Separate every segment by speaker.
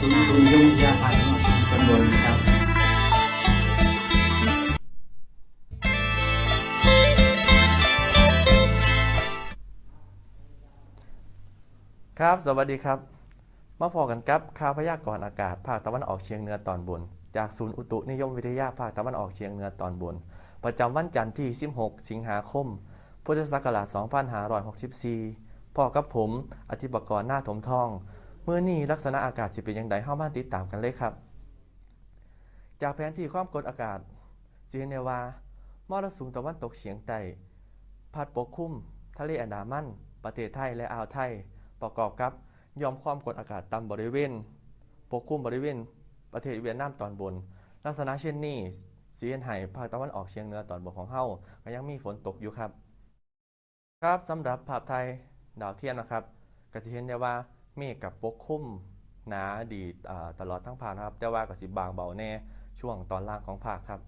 Speaker 1: ศูนย์อุตุนิยมวิทยาภาคตะวันออกเฉียงเหนือตอนบนนะครับ
Speaker 2: ครับ สวัสดีครับ มาพอกันครับข่าวพยากรณ์อากาศภาคตะวันออกเฉียงเหนือตอนบน จากศูนย์อุตุนิยมวิทยาภาคตะวันออกเฉียงเหนือตอนบน ประจำวันจันทร์ที่ 16 สิงหาคม พุทธศักราช 2564 พ่อกับผมอธิบกรหน้าถมทอง เมื่อนี้ลักษณะอากาศสิเป็นอย่างไรเข้ามาติดตามกันเลยครับ จากแผนที่ความกดอากาศสิเห็นได้ว่ามรสุมตะวันตกเฉียงใต้พัดปกคลุมทะเลอันดามัน ประเทศไทยและอ่าวไทย ประกอบกับยอมความกดอากาศต่ำบริเวณ ปกคลุมบริเวณ ประเทศเวียดนามตอนบน ลักษณะเช่นนี้สีเห็นไห้ภาคตะวันออกเฉียงเหนือตอนบนของเฮาก็ยังมีฝนตกอยู่ครับ ครับสำหรับภาพไทย ดาวเทียมนะครับก็จะเห็นได้ว่าเมฆกับปกคลุมหนาดีตลอดทั้งภาคนะครับ แต่ว่าก็สิบางเบาแน่ช่วงตอนล่างของภาคครับ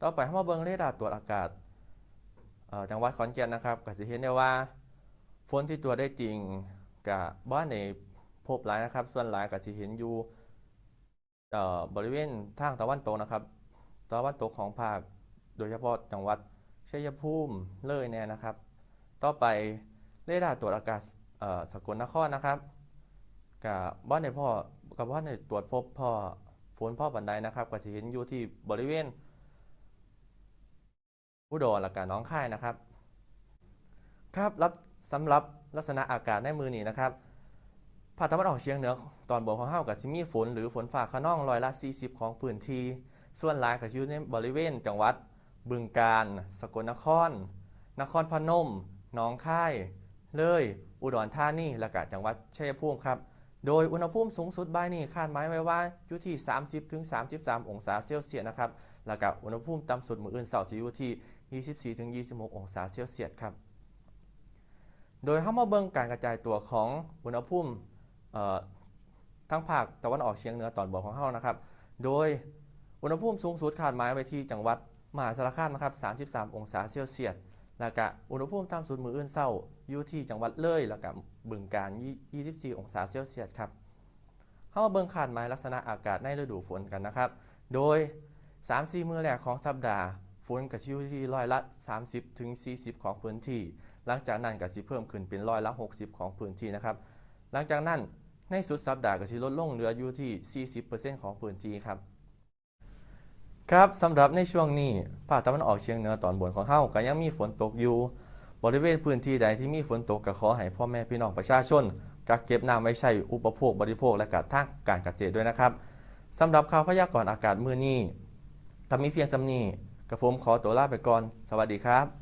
Speaker 2: ต่อไปให้มาเบิ่งเรดาร์ตรวจอากาศจังหวัดขอนแก่นนะครับก็จะเห็นได้ว่าฝนที่ตรวได้จริงกับบ้านในพบหลายนะครับ ส่วนหลายก็จะเห็นอยู่บริเวณทางตะวันตกนะครับ ตะวันตกของภาค โดยเฉพาะจังหวัด ชัยภูมิเลยเนี่ยนะครับ ต่อไปเรดาร์ตรวจอากาศสกลนครนะครับกับบ้านในพ่อกับบ้านในตรวจพบพ่อฝนพ่อบันไดนะครับก็จะเห็นอยู่ที่บริเวณอุดรและกาน้องค่ายนะครับ ครับรับสำหรับลักษณะอากาศในมือนี้นะครับภาคตะวันออกเฉียงเหนือตอนบนของเฮากับซิมีฝนหรือฝนฟ้าขนองร้อยละ 40 ของพื้นที่ส่วนหลายก็อยู่ในบริเวณจังหวัด บึงกาฬสกลนคร นครพนมหนองคาย เลย อุดรธานี และก็จังหวัดชัยภูมิครับ โดยอุณหภูมิสูงสุดบ่ายนี้คาดหมายไว้ว่าอยู่ที่ 30-33 องศาเซลเซียสนะครับ แล้วก็อุณหภูมิต่ำสุดมื้ออื่นเสาร์จะอยู่ที่ 24-26 องศาเซลเซียสครับ โดยเข้ามาเบิ่งการกระจายตัวของอุณหภูมิทั้งภาคตะวันออกเฉียงเหนือตอนบนของเฮานะครับ โดยอุณหภูมิสูงสุดคาดหมายไว้ที่จังหวัด มหาสารคามนะครับ 33 องศาเซลเซียส แล้วก็อุณหภูมิต่ำสุดมืออื่นเช้าอยู่ที่จังหวัดเลย แล้วก็บึงกาฬ24 องศาเซลเซียสครับเข้ามาเบิ่งคาดหมายลักษณะอากาศในฤดูฝนกันนะครับ โดย 3-4 มื้อแรกของสัปดาห์ ฝนก็จะอยู่ที่ร้อยละ 30ถึง40 ของพื้นที่ หลังจากนั้นก็สิเพิ่มขึ้นเป็นร้อยละ 60 ของพื้นที่นะครับ หลังจากนั้นในสุดสัปดาห์ก็สิลดลงเหลืออยู่ที่ 40%ของพื้นที่ครับ ครับสำหรับในช่วงนี้ภาคตะวันออกเฉียงเหนือตอนบนของเฮาก็ยังมีฝนตกอยู่ บริเวณพื้นที่ใดที่มีฝนตกก็ขอให้พ่อแม่พี่น้องประชาชนกักเก็บน้ำไว้ใช้อุปโภคบริโภคและการทางการเกษตรด้วยนะครับสำหรับข่าวพยากรณ์อากาศมื้อนี้ก็มีเพียงสำนี้กับผมขอตัวลาไปก่อน สวัสดีครับ